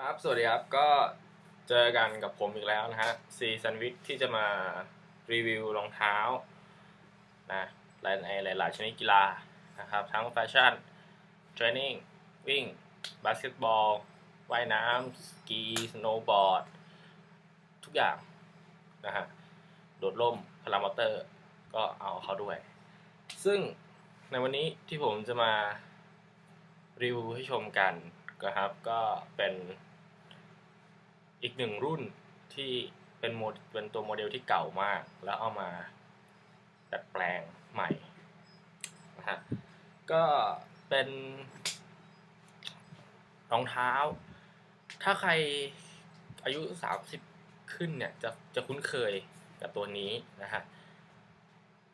ครับ สวัสดีครับ ก็เจอกันกับผมอีกแล้วนะฮะซีซันวิทที่จะมารีวิวรองเท้านะหลายในหลาย ๆ ชนิดกีฬานะครับ ทั้งแฟชั่นเทรนนิ่งวิ่งบาสเกตบอลว่ายน้ำสกีสโนว์บอร์ด ทุกอย่างนะฮะโดดร่มพารามอเตอร์ ก็เอาเขาด้วย ซึ่งในวันนี้ที่ผมจะมารีวิวให้ชมกัน นะครับ ก็เป็นอีกหนึ่งรุ่นที่เป็นโมเป็นตัวโมเดลที่เก่ามาก แล้วเอามาดัดแปลงใหม่นะฮะก็เป็นรองเท้า ถ้าใครอายุ 30 ขึ้นเนี่ยจะจะคุ้นเคยกับตัวนี้นะฮะ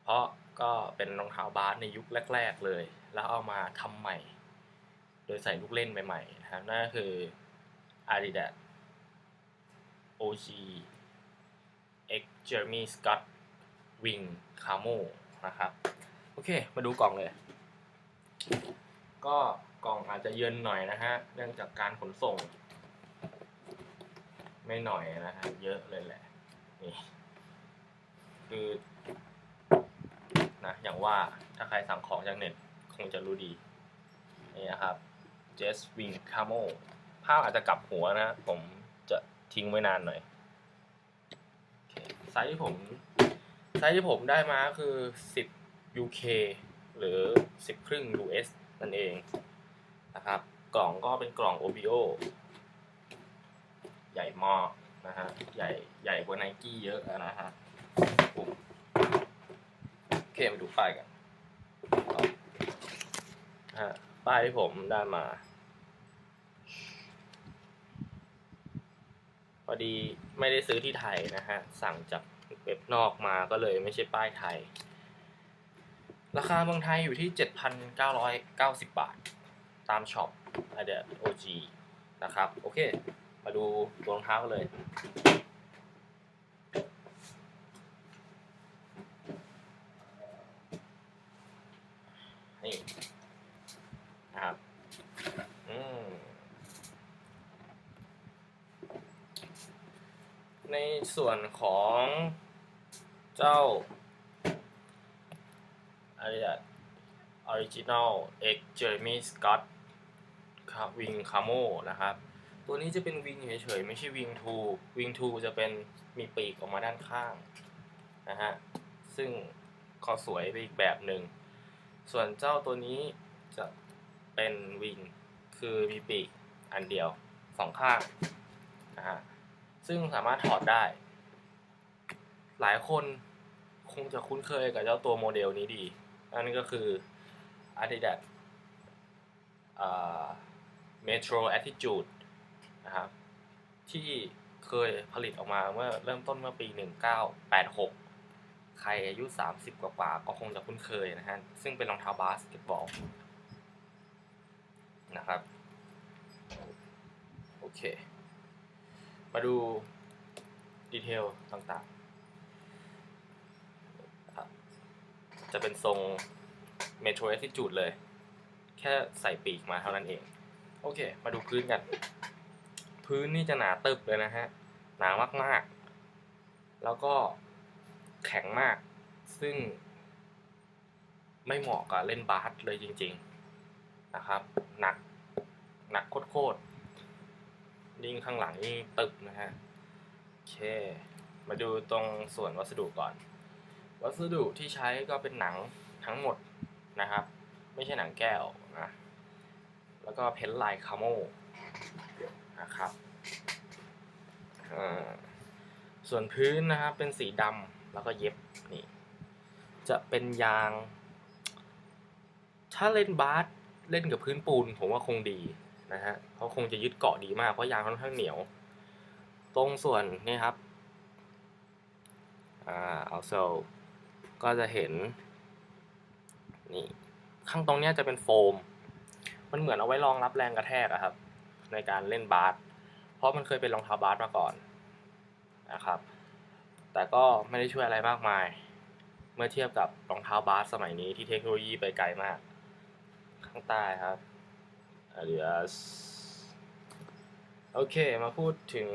เพราะก็เป็นรองเท้าบาสในยุคแรก ๆเลย แล้วเอามาทำใหม่ โดยใส่ลูกเล่นใหม่ๆนะครับนั่นก็คือ Adidas OG X Jeremy Scott Wing Camo นะครับ โอเค มาดูกล่องเลย ก็กล่องอาจจะเยินหน่อยนะฮะ เนื่องจากการขนส่ง ไม่หน่อยนะฮะ เยอะเลยแหละ นี่ คือนะอย่างว่าถ้าใครสั่งของจากเน็ต คงจะรู้ดี นี่นะครับ Jess Wing Camo ภาพอาจจะกลับหัวนะ ผมจะทิ้งไว้นานหน่อยไซส์ที่ผมไซส์ที่ผมได้มาคือ 10 UK หรือ 10 ครึ่ง US นั่นเองนะครับ กล่องก็เป็นกล่อง OBO ใหญ่มากนะฮะ ใหญ่ใหญ่กว่าไนกี้เยอะนะฮะโอเคมาดูป้ายกันฮะป้ายที่ผมได้มา พอดีไม่ได้ซื้อที่ไทยนะฮะ สั่งจากเว็บนอกมาก็เลยไม่ใช่ป้ายไทย ราคาเมืองไทยอยู่ที่ 7,990 บาท ตามช็อป a d i d OG นะครับ โอเค มาดูตัวรองเท้ากันเลย นี่นะครับ อืม ในส่วนของเจ้า Adidas Original X Jeremy Scott ครับวิงคาโมนะครับ ตัวนี้จะเป็นวิงเฉยๆ ไม่ใช่วิงทูวิงทูจะเป็นมีปีกออกมาด้านข้างนะฮะ ซึ่งก็สวยไปอีกแบบหนึ่ง ส่วนเจ้าตัวนี้จะเป็นวิง คือมีปีกอันเดียวสองข้างนะฮะ ซึ่งสามารถถอดได้ หลายคนคงจะคุ้นเคยกับเจ้าตัวโมเดลนี้ดี นั่นก็คือ Adidas อ Metro Attitude นะครับที่เคยผลิตออกมาเมื่อเริ่มต้นเมื่อปี 1986 ใครอายุ 30 กว่าๆก็คงจะคุ้นเคยนะฮะ ซึ่งเป็นรองเท้าบาสเกตบอลนะครับ โอเค มาดูดีเทลต่างๆนะครับจะเป็นทรง Metro Attitude เลย แค่ใส่ปีกมาเท่านั้นเอง โอเค มาดูพื้นกัน พื้นนี่จะหนาตึบเลยนะฮะ หนามากๆ แล้วก็แข็งมาก ซึ่งไม่เหมาะกับเล่นบาสเลยจริง ๆ นะครับ หนัก หนักโคตรๆ ยิ่งข้างหลังยิ่งตึบนะฮะโอเค มาดูตรงส่วนวัสดุก่อน วัสดุที่ใช้ก็เป็นหนังทั้งหมดนะครับ ไม่ใช่หนังแก้วนะแล้วก็เพ้นท์ลายคาโมนะครับส่วนพื้นนะครับเป็นสีดำแล้วก็เย็บนี่จะเป็นยาง ถ้าเล่นบาสเล่นกับพื้นปูน ผมว่าคงดี นะฮะเขาคงจะยึดเกาะดีมากเพราะยางค่อนข้างเหนียว ตรงส่วนนี่ครับอ่า also ก็จะเห็นนี่ข้างตรงนี้จะเป็นโฟม มันเหมือนเอาไว้รองรับแรงกระแทกอะครับ ในการเล่นบาสเพราะมันเคยเป็นรองเท้าบาสมาก่อนนะครับ แต่ก็ไม่ได้ช่วยอะไรมากมาย เมื่อเทียบกับรองเท้าบาสสมัยนี้ที่เทคโนโลยีไปไกลมาก ข้างใต้ครับ Adidas โอเค มาพูดถึง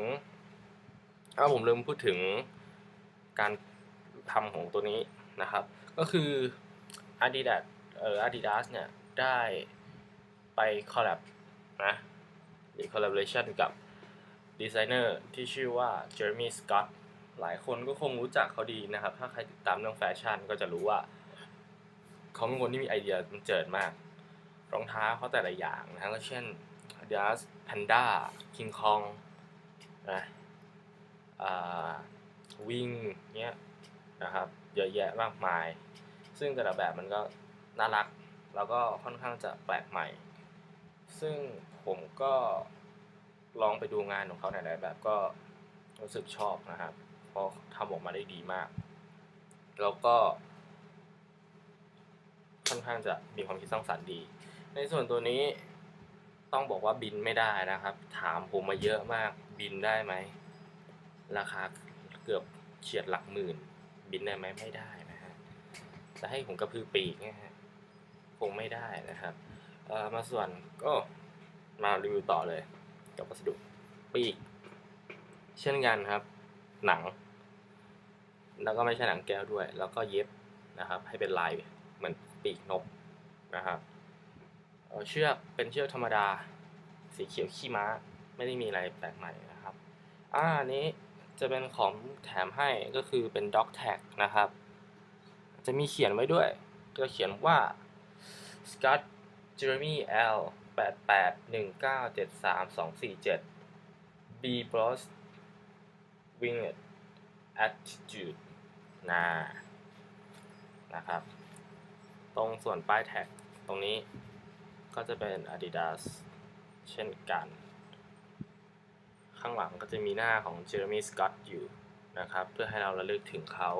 อ้าผมลืมพูดถึงการทำของตัวนี้นะครับ ก็คือ Adidas เอ่อ Adidas เนี่ย ได้ไปคอลแลบนะหรือ collaboration กับดีไซเนอร์ที่ชื่อว่า Jeremy Scott หลายคนก็คงรู้จักเขาดีนะครับ ถ้าใครติดตามเรื่องแฟชั่นก็จะรู้ว่า เขาเป็นคนที่มีไอเดียมันเจิดมาก รองเท้าเขาแต่ละอย่างนะก็เช่น Adidas Panda King Kong นะอ่าวิ่งเนี้ยนะครับเยอะแยะมากมาย ซึ่งแต่ละแบบมันก็น่ารัก แล้วก็ค่อนข้างจะแปลกใหม่ ซึ่งผมก็ลองไปดูงานของเขาหลายๆแบบก็รู้สึกชอบนะครับเพราะทำออกมาได้ดีมาก แล้วก็ ค่อนข้างจะมีความคิดสร้างสรรค์ดี ในส่วนตัวนี้ต้องบอกว่าบินไม่ได้นะครับ ถามผมมาเยอะมากบินได้ไหม ราคาเกือบเฉียดหลักหมื่น บินได้ไหมไม่ได้นะฮะจะให้ผมกระพือปีกเนี่ยฮะคงไม่ได้นะครับเอ่อมาส่วนก็มารีวิวต่อเลยกับวัสดุปีก เช่นกันครับ หนัง แล้วก็ไม่ใช่หนังแก้วด้วย แล้วก็เย็บนะครับ ให้เป็นลายเหมือนปีกนกนะครับ เชือกเป็นเชือกธรรมดา สีเขียวขี้ม้า ไม่ได้มีอะไรแปลกใหม่นะครับอ่าอันนี้จะเป็นของแถมให้ก็คือเป็น dog tag นะครับ จะมีเขียนไว้ด้วย ก็เขียนว่า Scott Jeremy L 8 8 1 9 7 3 2 4 7 B plus winged attitude นะนะครับ ตรงส่วนป้ายแท็กตรงนี้ ก็จะเป็น Adidas เช่นกัน ข้างหลังก็จะมีหน้าของเจอร์ m มีสกอตอยู่นะครับ เพื่อให้เราระลึกถึงเขา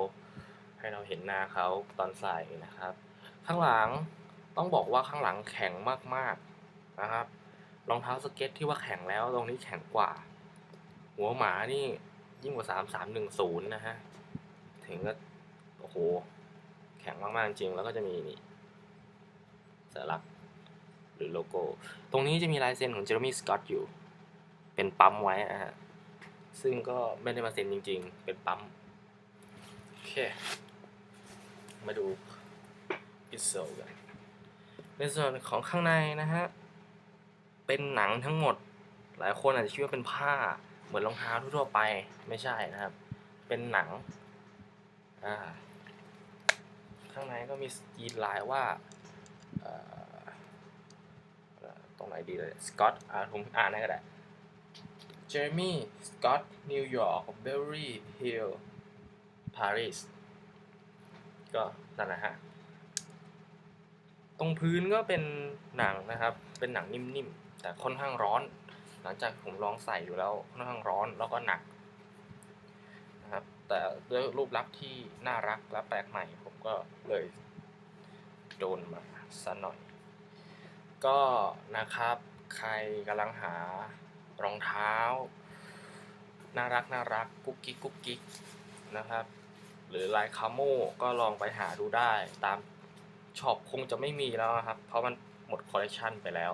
ให้เราเห็นหน้าเขาตอนใส่นะครับ ข้างหลังต้องบอกว่าข้างหลังแข็งมากๆนะครับรองเท้าสเก็ตที่ว่าแข็งแล้วตรงนี้แข็งกว่า หัวหมานี่ยิ่งกว่า 3310 นะฮะ ถึงก็โอ้โห แข็งมาก ๆ จริง แล้วก็จะมีนี่สลัก หรือโลโก้ ตรงนี้จะมีลายเซ็นของเจอร์มีสกอตอยู่ เป็นปั๊มไว้นะฮะ ซึ่งก็ไม่ได้มาเซ็นจริง ๆ เป็นปั๊ม โอเค มาดูอิโซกัน ในส่วนของข้างในนะฮะ เป็นหนังทั้งหมด หลายคนอาจจะคิดว่าเป็นผ้า เหมือนรองเท้าทั่วๆไป ไม่ใช่นะครับ เป็นหนัง อ่า ข้างในก็มีสกรีนลายว่า เอ่อ รงไหนดีเลยสกอตอ่าผมอ่านได้ก็ได้ Jeremy Scott New York Beverly Hills Paris ก็นั่นแหละฮะตรงพื้นก็เป็นหนังนะครับ เป็นหนังนิ่มๆ แต่ค่อนข้างร้อน หลังจากผมลองใส่อยู่แล้วค่อนข้างร้อนแล้วก็หนักนะครับ แต่ด้วยรูปลักษณ์ที่น่ารักและแปลกใหม่ ผมก็เลยโดนมาซะหน่อย ก็นะครับใครกำลังหารองเท้า น่ารักน่ารักกุ๊กกิ๊กกุ๊กกิ๊กนะครับ หรือลายคาโม่ก็ลองไปหาดูได้ ตามช็อปคงจะไม่มีแล้วนะครับ เพราะมันหมดคอลเลคชันไปแล้ว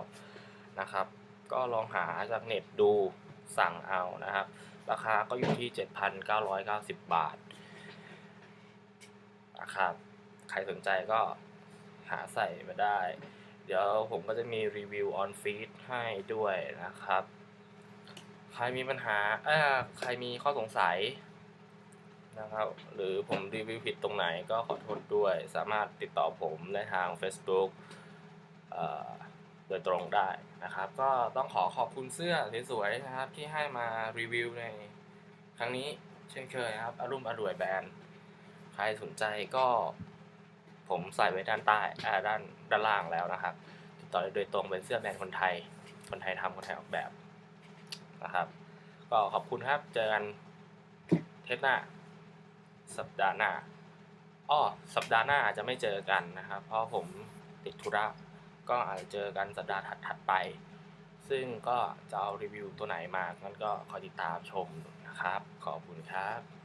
นะครับ ก็ลองหาจากเน็ตดูสั่งเอานะครับ ราคาก็อยู่ที่ 7,990 บาทนะครับ ใครสนใจก็หาใส่มาได้ เดี๋ยวผมก็จะมีรีวิวออนฟีดให้ด้วยนะครับ ใครมีปัญหาเออใครมีข้อสงสัยนะครับ หรือผมรีวิวผิดตรงไหนก็ขอโทษด้วย สามารถติดต่อผมได้ทาง Facebook โดยตรงได้นะครับ ก็ต้องขอขอบคุณเสื้อสวยๆนะครับ ที่ให้มารีวิวในครั้งนี้เช่นเคยนะครับอารุ่มอร่วยแบรนด์ ใครสนใจก็ ผมใส่ไว้ด้านใต้อ่าด้านด้านล่างแล้วนะครับ ติดต่อได้โดยตรงเป็นเสื้อแบรนด์คนไทย คนไทยทำคนไทยออกแบบนะครับ ก็ขอบคุณครับเจอกันเทปหน้า สัปดาห์หน้าอ้อสัปดาห์หน้าอาจจะไม่เจอกันนะครับ เพราะผมติดธุระก็อาจจะเจอกันสัปดาห์ถัดๆไป ซึ่งก็จะเอารีวิวตัวไหนมางั้นก็คอยติดตามชมนะครับ ขอบคุณครับ